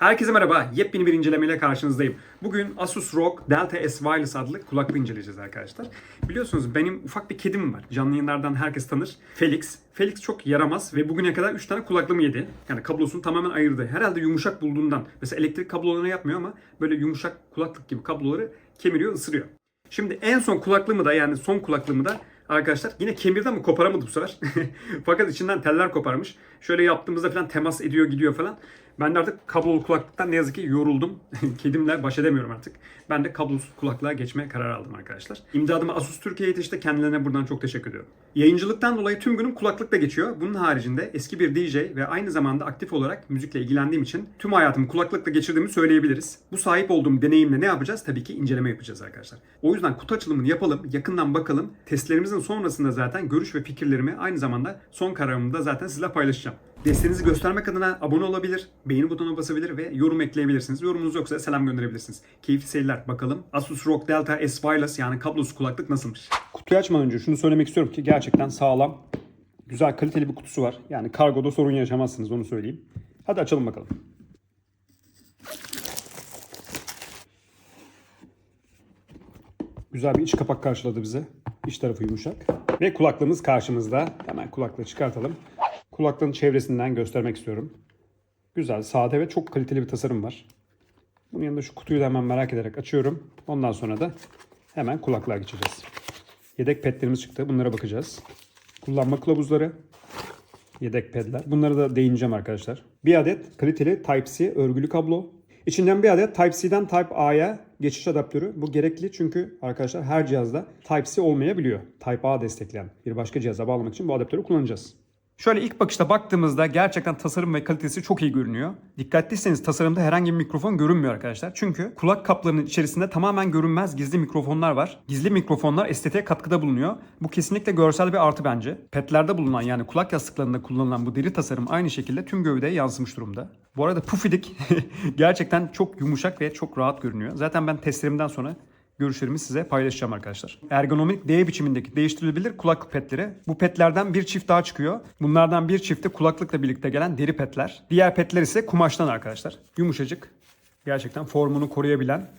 Herkese merhaba. Yepyeni bir incelemeyle karşınızdayım. Bugün Asus ROG Delta S Wireless adlı kulaklığı inceleyeceğiz arkadaşlar. Biliyorsunuz benim ufak bir kedim var. Canlı yayınlardan herkes tanır. Felix. Felix çok yaramaz ve bugüne kadar 3 tane kulaklığımı yedi. Yani kablosunu tamamen ayırdı. Herhalde yumuşak bulduğundan. Mesela elektrik kablolarını yapmıyor ama böyle yumuşak kulaklık gibi kabloları kemiriyor, ısırıyor. Şimdi en son kulaklığımı da yani son kulaklığımı da arkadaşlar yine kemirden mi koparamadı bu sefer. Fakat içinden teller koparmış. Şöyle yaptığımızda falan temas ediyor gidiyor falan. Ben de artık kablolu kulaklıktan ne yazık ki yoruldum. Kedimle baş edemiyorum artık. Ben de kablosuz kulaklığa geçmeye karar aldım arkadaşlar. İmdadıma Asus Türkiye'ye yetişti. Kendilerine buradan çok teşekkür ediyorum. Yayıncılıktan dolayı tüm günüm kulaklıkla geçiyor. Bunun haricinde eski bir DJ ve aynı zamanda aktif olarak müzikle ilgilendiğim için tüm hayatımı kulaklıkla geçirdiğimi söyleyebiliriz. Bu sahip olduğum deneyimle ne yapacağız? Tabii ki inceleme yapacağız arkadaşlar. O yüzden kutu açılımını yapalım, yakından bakalım. Testlerimizin sonrasında zaten görüş ve fikirlerimi aynı zamanda son kararımı da zaten sizle paylaşacağım. Desteğinizi göstermek adına abone olabilir, beğeni butonuna basabilir ve yorum ekleyebilirsiniz. Yorumunuz yoksa selam gönderebilirsiniz. Keyifli seyirler. Bakalım Asus ROG Delta S Wireless yani kablosuz kulaklık nasılmış? Kutuyu açmadan önce şunu söylemek istiyorum ki gerçekten sağlam, güzel kaliteli bir kutusu var. Yani kargoda sorun yaşamazsınız onu söyleyeyim. Hadi açalım bakalım. Güzel bir iç kapak karşıladı bize. İç tarafı yumuşak. Ve kulaklığımız karşımızda. Hemen kulaklığı çıkartalım. Kulaklığın çevresinden göstermek istiyorum. Güzel, sade ve çok kaliteli bir tasarım var. Bunun yanında şu kutuyu da hemen merak ederek açıyorum. Ondan sonra da hemen kulaklığa geçeceğiz. Yedek pedlerimiz çıktı. Bunlara bakacağız. Kullanma kılavuzları. Yedek pedler. Bunlara da değineceğim arkadaşlar. Bir adet kaliteli Type-C örgülü kablo. İçinden bir adet Type-C'den Type-A'ya geçiş adaptörü. Bu gerekli çünkü arkadaşlar her cihazda Type-C olmayabiliyor. Type-A destekleyen bir başka cihaza bağlamak için bu adaptörü kullanacağız. Şöyle ilk bakışta baktığımızda gerçekten tasarım ve kalitesi çok iyi görünüyor. Dikkatliyseniz tasarımda herhangi bir mikrofon görünmüyor arkadaşlar. Çünkü kulak kaplarının içerisinde tamamen görünmez gizli mikrofonlar var. Gizli mikrofonlar estetiğe katkıda bulunuyor. Bu kesinlikle görsel bir artı bence. Petlerde bulunan yani kulak yastıklarında kullanılan bu deri tasarım aynı şekilde tüm gövdeye yansımış durumda. Bu arada pufidik gerçekten çok yumuşak ve çok rahat görünüyor. Zaten ben testlerimden sonra görüşlerimi size paylaşacağım arkadaşlar. Ergonomik D biçimindeki değiştirilebilir kulaklık petleri. Bu petlerden bir çift daha çıkıyor. Bunlardan bir çifti kulaklıkla birlikte gelen deri petler. Diğer petler ise kumaştan arkadaşlar. Yumuşacık. Gerçekten formunu koruyabilen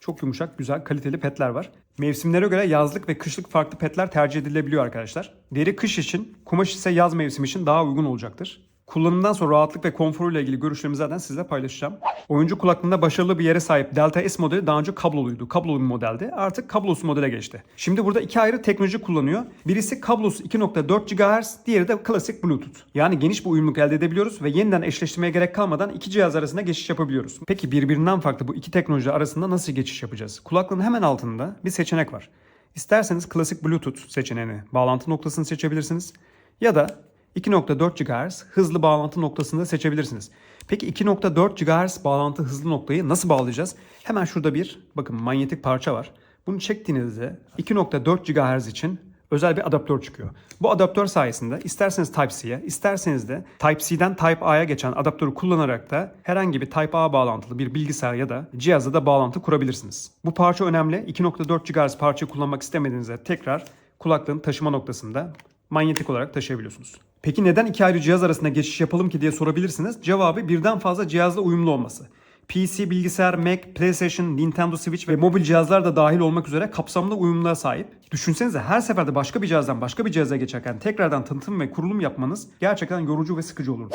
çok yumuşak, güzel, kaliteli petler var. Mevsimlere göre yazlık ve kışlık farklı petler tercih edilebiliyor arkadaşlar. Deri kış için, kumaş ise yaz mevsimi için daha uygun olacaktır. Kullanımdan sonra rahatlık ve konforuyla ilgili görüşlerimi zaten sizle paylaşacağım. Oyuncu kulaklığında başarılı bir yere sahip Delta S modeli daha önce kabloluydu. Kablolu bir modeldi. Artık kablosuz modele geçti. Şimdi burada iki ayrı teknoloji kullanıyor. Birisi kablosuz 2.4 GHz, diğeri de klasik Bluetooth. Yani geniş bir uyumluluk elde edebiliyoruz ve yeniden eşleştirmeye gerek kalmadan iki cihaz arasında geçiş yapabiliyoruz. Peki birbirinden farklı bu iki teknoloji arasında nasıl geçiş yapacağız? Kulaklığın hemen altında bir seçenek var. İsterseniz klasik Bluetooth seçeneğini, bağlantı noktasını seçebilirsiniz. Ya da 2.4 GHz hızlı bağlantı noktasını da seçebilirsiniz. Peki 2.4 GHz bağlantı hızlı noktayı nasıl bağlayacağız? Hemen şurada bir bakın manyetik parça var. Bunu çektiğinizde 2.4 GHz için özel bir adaptör çıkıyor. Bu adaptör sayesinde isterseniz Type-C'ye, isterseniz de Type-C'den Type-A'ya geçen adaptörü kullanarak da herhangi bir Type-A bağlantılı bir bilgisayar ya da cihazla da bağlantı kurabilirsiniz. Bu parça önemli. 2.4 GHz parçayı kullanmak istemediğinizde tekrar kulaklığın taşıma noktasında manyetik olarak taşıyabiliyorsunuz. Peki neden iki ayrı cihaz arasında geçiş yapalım ki diye sorabilirsiniz. Cevabı birden fazla cihazla uyumlu olması. PC, bilgisayar, Mac, PlayStation, Nintendo Switch ve mobil cihazlar da dahil olmak üzere kapsamlı uyumluluğa sahip. Düşünsenize her seferde başka bir cihazdan başka bir cihaza geçerken tekrardan tanıtım ve kurulum yapmanız gerçekten yorucu ve sıkıcı olurdu.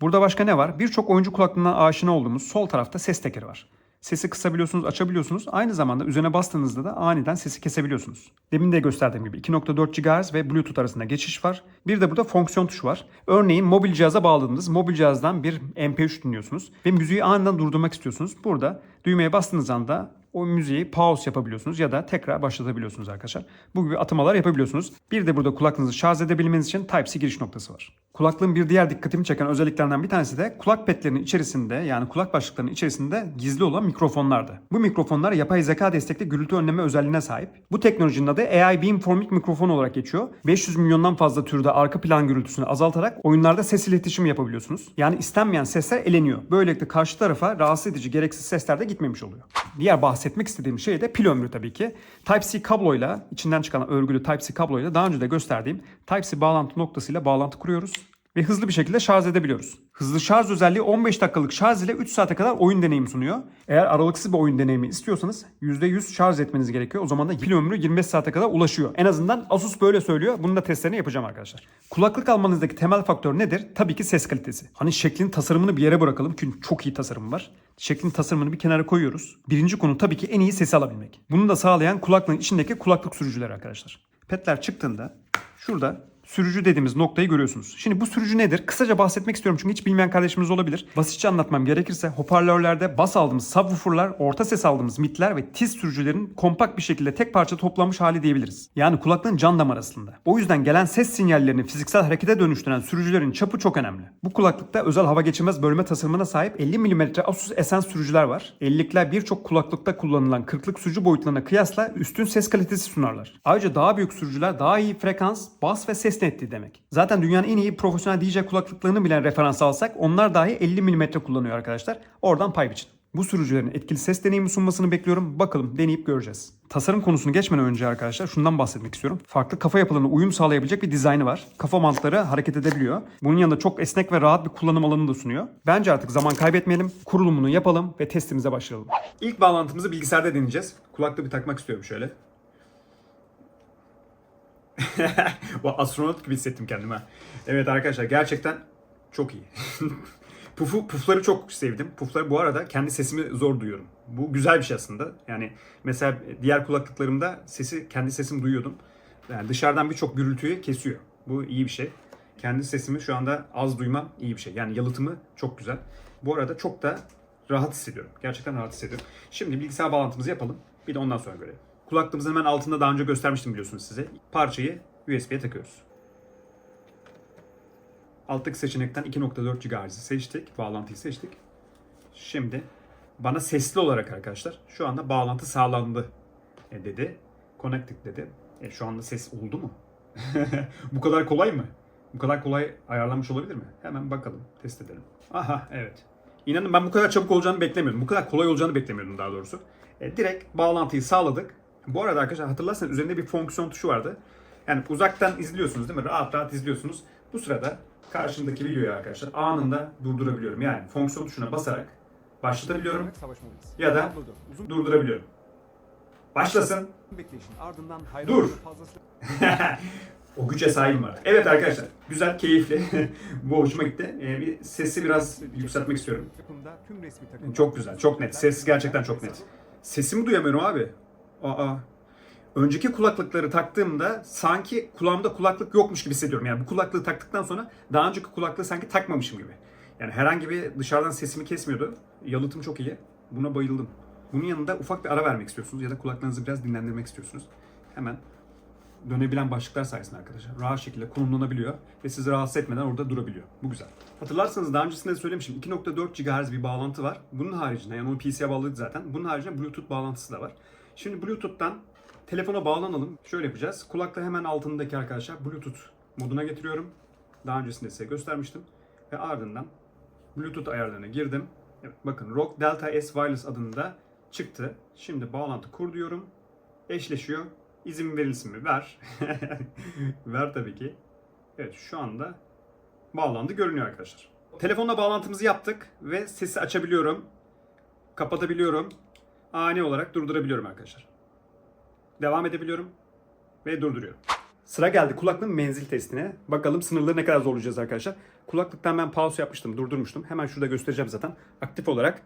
Burada başka ne var? Birçok oyuncu kulaklığından aşina olduğumuz sol tarafta ses tekeri var. Sesi kısabiliyorsunuz, açabiliyorsunuz. Aynı zamanda üzerine bastığınızda da aniden sesi kesebiliyorsunuz. Demin de gösterdiğim gibi 2.4 GHz ve Bluetooth arasında geçiş var. Bir de burada fonksiyon tuşu var. Örneğin mobil cihaza bağladığınız mobil cihazdan bir MP3 dinliyorsunuz ve müziği aniden durdurmak istiyorsunuz. Burada düğmeye bastığınız anda o müziği pause yapabiliyorsunuz ya da tekrar başlatabiliyorsunuz arkadaşlar. Bu gibi atamalar yapabiliyorsunuz. Bir de burada kulaklığınızı şarj edebilmeniz için Type-C giriş noktası var. Kulaklığın bir diğer dikkatimi çeken özelliklerinden bir tanesi de kulak petlerinin içerisinde yani kulak başlıklarının içerisinde gizli olan mikrofonlardı. Bu mikrofonlar yapay zeka destekli gürültü önleme özelliğine sahip. Bu teknolojinin adı AI Beamforming mikrofon olarak geçiyor. 500 milyondan fazla türde arka plan gürültüsünü azaltarak oyunlarda ses iletişimi yapabiliyorsunuz. Yani istenmeyen sesler eleniyor. Böylelikle karşı tarafa rahatsız edici gereksiz sesler de gitmemiş oluyor. Diğer bahsetmek istediğim şey de pil ömrü tabii ki. Type-C kabloyla içinden çıkan örgülü Type-C kabloyla daha önce de gösterdiğim Type-C bağlantı noktasıyla bağlantı kuruyoruz ve hızlı bir şekilde şarj edebiliyoruz. Hızlı şarj özelliği 15 dakikalık şarj ile 3 saate kadar oyun deneyimi sunuyor. Eğer aralıksız bir oyun deneyimi istiyorsanız %100 şarj etmeniz gerekiyor. O zaman da pil ömrü 25 saate kadar ulaşıyor. En azından Asus böyle söylüyor. Bunun da testlerini yapacağım arkadaşlar. Kulaklık almanızdaki temel faktör nedir? Tabii ki ses kalitesi. Hani şeklin tasarımını bir yere bırakalım. Çünkü çok iyi tasarım var. Şeklin tasarımını bir kenara koyuyoruz. Birinci konu tabii ki en iyi sesi alabilmek. Bunu da sağlayan kulaklığın içindeki kulaklık sürücüleri arkadaşlar. Petler çıktığında şurada sürücü dediğimiz noktayı görüyorsunuz. Şimdi bu sürücü nedir? Kısaca bahsetmek istiyorum çünkü hiç bilmeyen kardeşimiz olabilir. Basitçe anlatmam gerekirse hoparlörlerde bas aldığımız subwooferlar, orta ses aldığımız midler ve tiz sürücülerin kompakt bir şekilde tek parça toplanmış hali diyebiliriz. Yani kulaklığın can damar aslında. O yüzden gelen ses sinyallerini fiziksel harekete dönüştüren sürücülerin çapı çok önemli. Bu kulaklıkta özel hava geçirmez bölme tasarımına sahip 50 mm Asus Essence sürücüler var. 50'likler birçok kulaklıkta kullanılan 40'lık sürücü boyutlarına kıyasla üstün ses kalitesi sunarlar. Ayrıca daha büyük sürücüler daha iyi frekans, bas ve ses netliği demek. Zaten dünyanın en iyi profesyonel DJ kulaklıklarını bilen referans alsak onlar dahi 50 mm kullanıyor arkadaşlar. Oradan pay biçin. Bu sürücülerin etkili ses deneyimi sunmasını bekliyorum. Bakalım deneyip göreceğiz. Tasarım konusunu geçmeden önce arkadaşlar şundan bahsetmek istiyorum. Farklı kafa yapılarına uyum sağlayabilecek bir dizaynı var. Kafa bantları hareket edebiliyor. Bunun yanında çok esnek ve rahat bir kullanım alanı da sunuyor. Bence artık zaman kaybetmeyelim. Kurulumunu yapalım ve testimize başlayalım. İlk bağlantımızı bilgisayarda deneyeceğiz. Kulaklığı bir takmak istiyorum şöyle. Astronot gibi hissettim kendimi. Evet arkadaşlar gerçekten çok iyi. Pufu, pufları çok sevdim. Pufları bu arada kendi sesimi zor duyuyorum. Bu güzel bir şey aslında. Yani mesela diğer kulaklıklarımda sesi kendi sesimi duyuyordum. Yani dışarıdan birçok gürültüyü kesiyor. Bu iyi bir şey. Kendi sesimi şu anda az duymam iyi bir şey. Yani yalıtımı çok güzel. Bu arada çok da rahat hissediyorum. Gerçekten rahat hissediyorum. Şimdi bilgisayar bağlantımızı yapalım. Bir de ondan sonra görelim. Kulaklığımızın hemen altında daha önce göstermiştim biliyorsunuz size. Parçayı USB'ye takıyoruz. Alttaki seçenekten 2.4 GHz'i seçtik. Bağlantıyı seçtik. Şimdi bana sesli olarak arkadaşlar şu anda bağlantı sağlandı e, dedi. Connected dedi. E, şu anda ses oldu mu? Bu kadar kolay mı? Bu kadar kolay ayarlanmış olabilir mi? Hemen bakalım, test edelim. Aha evet. İnanın ben bu kadar çabuk olacağını beklemiyordum. Bu kadar kolay olacağını beklemiyordum daha doğrusu. E, direkt bağlantıyı sağladık. Bu arada arkadaşlar hatırlarsanız üzerinde bir fonksiyon tuşu vardı. Yani uzaktan izliyorsunuz değil mi? Rahat rahat izliyorsunuz. Bu sırada karşımdaki videoyu arkadaşlar anında durdurabiliyorum. Yani fonksiyon tuşuna basarak başlatabiliyorum ya da durdurabiliyorum. Başlasın. Dur. o güce sahibim var. Evet arkadaşlar güzel, keyifli. Bu hoşuma gitti. Ee, bir sesi biraz yükseltmek istiyorum. Çok güzel, çok net. Ses gerçekten çok net. Sesimi duyamıyorum abi. Aa. Önceki kulaklıkları taktığımda sanki kulağımda kulaklık yokmuş gibi hissediyorum. Yani bu kulaklığı taktıktan sonra daha önceki kulaklığı sanki takmamışım gibi. Yani herhangi bir dışarıdan sesimi kesmiyordu. Yalıtım çok iyi. Buna bayıldım. Bunun yanında ufak bir ara vermek istiyorsunuz ya da kulaklarınızı biraz dinlendirmek istiyorsunuz. Hemen dönebilen başlıklar sayesinde arkadaşlar rahat şekilde konumlanabiliyor ve sizi rahatsız etmeden orada durabiliyor. Bu güzel. Hatırlarsanız daha öncesinde de söylemiştim 2.4 GHz bir bağlantı var. Bunun haricinde yani onu PC'ye bağladık zaten. Bunun haricinde Bluetooth bağlantısı da var. Şimdi Bluetooth'tan telefona bağlanalım. Şöyle yapacağız. Kulaklığı hemen altındaki arkadaşlar Bluetooth moduna getiriyorum. Daha öncesinde size göstermiştim. Ve ardından Bluetooth ayarlarına girdim. Evet, bakın Rock Delta S Wireless adında çıktı. Şimdi bağlantı kur diyorum. Eşleşiyor. İzin verilsin mi? Ver. Ver tabii ki. Evet şu anda bağlandı görünüyor arkadaşlar. Telefonla bağlantımızı yaptık ve sesi açabiliyorum. Kapatabiliyorum. Ani olarak durdurabiliyorum arkadaşlar. Devam edebiliyorum ve durduruyorum. Sıra geldi kulaklığın menzil testine. Bakalım sınırları ne kadar zorlayacağız arkadaşlar. Kulaklıktan ben pause yapmıştım, durdurmuştum. Hemen şurada göstereceğim zaten. Aktif olarak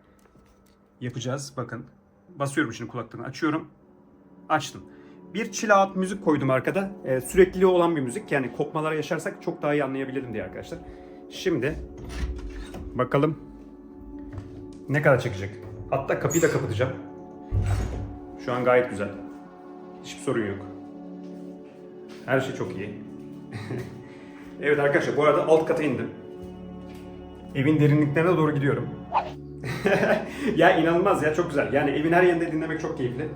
yapacağız. Bakın. Basıyorum şimdi kulaklığını. Açıyorum. Açtım. Bir chill out müzik koydum arkada. Ee, sürekliliği olan bir müzik. Yani kopmalar yaşarsak çok daha iyi anlayabilirim diye arkadaşlar. Şimdi bakalım ne kadar çekecek. Hatta kapıyı da kapatacağım. Şu an gayet güzel. Hiçbir sorun yok. Her şey çok iyi. evet arkadaşlar bu arada alt kata indim. Evin derinliklerine doğru gidiyorum. ya inanılmaz ya çok güzel. Yani evin her yerinde dinlemek çok keyifli.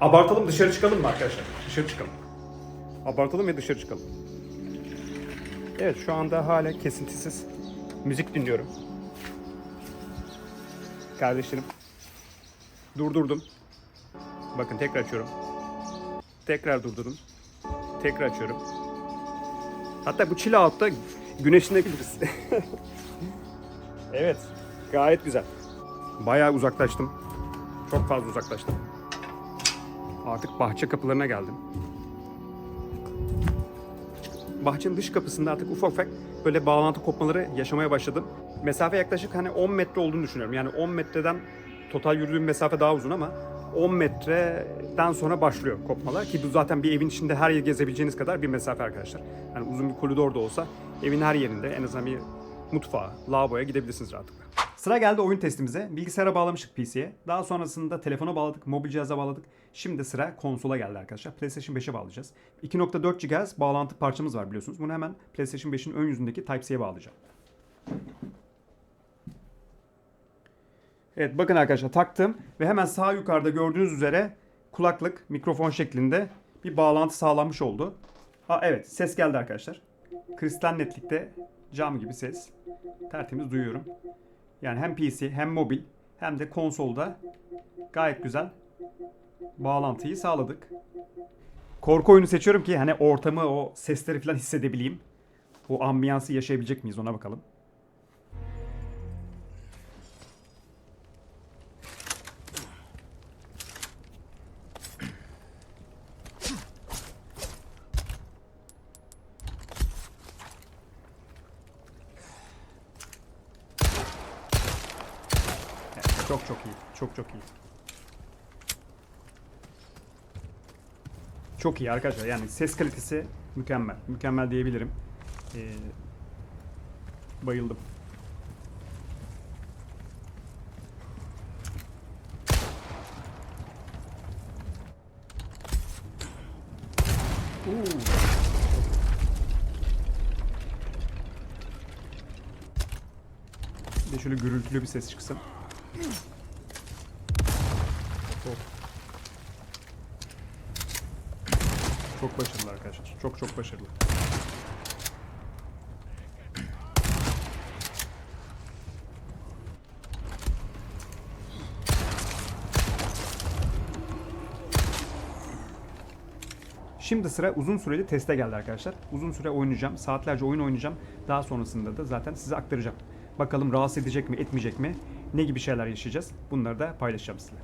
Abartalım dışarı çıkalım mı arkadaşlar? Dışarı çıkalım. Abartalım ve dışarı çıkalım. Evet şu anda hala kesintisiz müzik dinliyorum. Kardeşlerim. Durdurdum. Bakın tekrar açıyorum. Tekrar durdurdum. Tekrar açıyorum. Hatta bu chill out'ta güneşlenebiliriz. evet. Gayet güzel. Bayağı uzaklaştım. Çok fazla uzaklaştım. Artık bahçe kapılarına geldim. Bahçenin dış kapısında artık ufak ufak böyle bağlantı kopmaları yaşamaya başladım. Mesafe yaklaşık hani 10 metre olduğunu düşünüyorum. Yani 10 metreden total yürüdüğüm mesafe daha uzun ama 10 metreden sonra başlıyor kopmalar ki bu zaten bir evin içinde her yer gezebileceğiniz kadar bir mesafe arkadaşlar. Yani uzun bir koridor da olsa evin her yerinde en azından bir mutfağa, lavaboya gidebilirsiniz rahatlıkla. Sıra geldi oyun testimize. Bilgisayara bağlamıştık PC'ye. Daha sonrasında telefona bağladık, mobil cihaza bağladık. Şimdi sıra konsola geldi arkadaşlar. PlayStation 5'e bağlayacağız. 2.4 GHz bağlantı parçamız var biliyorsunuz. Bunu hemen PlayStation 5'in ön yüzündeki Type-C'ye bağlayacağım. Evet bakın arkadaşlar taktım ve hemen sağ yukarıda gördüğünüz üzere kulaklık mikrofon şeklinde bir bağlantı sağlanmış oldu. Ha evet ses geldi arkadaşlar. Kristal netlikte cam gibi ses. Tertemiz duyuyorum. Yani hem PC hem mobil hem de konsolda gayet güzel bağlantıyı sağladık. Korku oyunu seçiyorum ki hani ortamı o sesleri falan hissedebileyim. O ambiyansı yaşayabilecek miyiz ona bakalım. Çok çok iyi. Çok çok iyi. Çok iyi arkadaşlar. Yani ses kalitesi mükemmel. Mükemmel diyebilirim. Ee, bayıldım. Bir şöyle gürültülü bir ses çıksın. Hop. Çok başarılı arkadaşlar. Çok çok başarılı. Şimdi sıra uzun süreli teste geldi arkadaşlar. Uzun süre oynayacağım. Saatlerce oyun oynayacağım. Daha sonrasında da zaten size aktaracağım. Bakalım rahatsız edecek mi, etmeyecek mi? Ne gibi şeyler yaşayacağız? Bunları da paylaşacağım sizinle.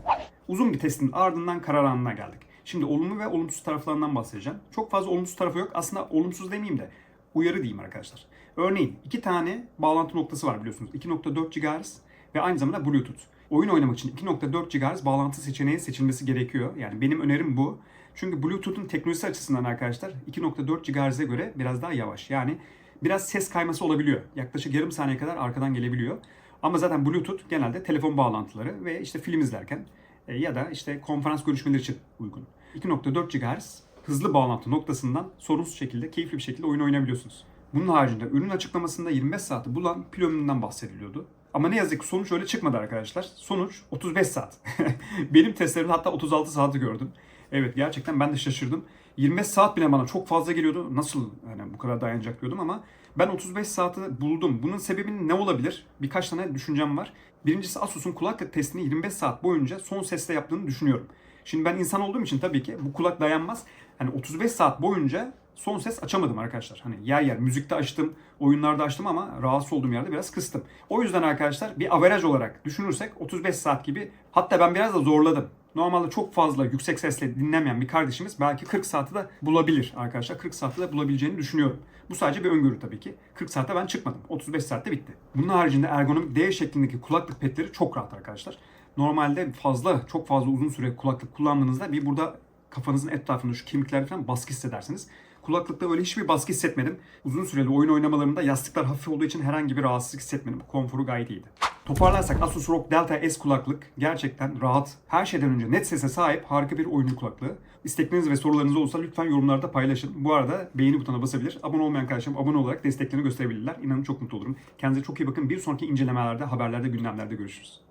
Uzun bir testin ardından karar anına geldik. Şimdi olumlu ve olumsuz taraflarından bahsedeceğim. Çok fazla olumsuz tarafı yok. Aslında olumsuz demeyeyim de uyarı diyeyim arkadaşlar. Örneğin iki tane bağlantı noktası var biliyorsunuz. 2.4 GHz ve aynı zamanda Bluetooth. Oyun oynamak için 2.4 GHz bağlantı seçeneği seçilmesi gerekiyor. Yani benim önerim bu. Çünkü Bluetooth'un teknolojisi açısından arkadaşlar 2.4 GHz'e göre biraz daha yavaş. Yani biraz ses kayması olabiliyor. Yaklaşık yarım saniye kadar arkadan gelebiliyor. Ama zaten Bluetooth genelde telefon bağlantıları ve işte film izlerken e, ya da işte konferans görüşmeleri için uygun. 2.4 GHz hızlı bağlantı noktasından sorunsuz şekilde, keyifli bir şekilde oyun oynayabiliyorsunuz. Bunun haricinde ürün açıklamasında 25 saati bulan pil ömründen bahsediliyordu. Ama ne yazık ki sonuç öyle çıkmadı arkadaşlar. Sonuç 35 saat. Benim testlerimde hatta 36 saati gördüm. Evet gerçekten ben de şaşırdım. 25 saat bile bana çok fazla geliyordu. Nasıl yani bu kadar dayanacak diyordum ama ben 35 saati buldum. Bunun sebebinin ne olabilir? Birkaç tane düşüncem var. Birincisi Asus'un kulaklık testini 25 saat boyunca son sesle yaptığını düşünüyorum. Şimdi ben insan olduğum için tabii ki bu kulak dayanmaz. Hani 35 saat boyunca son ses açamadım arkadaşlar. Hani yer yer müzikte açtım, oyunlarda açtım ama rahatsız olduğum yerde biraz kıstım. O yüzden arkadaşlar bir averaj olarak düşünürsek 35 saat gibi hatta ben biraz da zorladım. Normalde çok fazla yüksek sesle dinlemeyen bir kardeşimiz belki 40 saati de bulabilir arkadaşlar. 40 saati de bulabileceğini düşünüyorum. Bu sadece bir öngörü tabii ki. 40 saatte ben çıkmadım. 35 saatte bitti. Bunun haricinde ergonomik D şeklindeki kulaklık petleri çok rahat arkadaşlar. Normalde fazla, çok fazla uzun süre kulaklık kullandığınızda bir burada kafanızın etrafında şu kemikler falan baskı hissedersiniz. Kulaklıkta öyle hiçbir baskı hissetmedim. Uzun süreli oyun oynamalarımda yastıklar hafif olduğu için herhangi bir rahatsızlık hissetmedim. Konforu gayet iyiydi. Toparlarsak Asus ROG Delta S kulaklık gerçekten rahat, her şeyden önce net sese sahip harika bir oyuncu kulaklığı. İstekleriniz ve sorularınız olursa lütfen yorumlarda paylaşın. Bu arada beğeni butonuna basabilir. Abone olmayan kardeşim abone olarak desteklerini gösterebilirler. İnanın çok mutlu olurum. Kendinize çok iyi bakın. Bir sonraki incelemelerde, haberlerde, gündemlerde görüşürüz.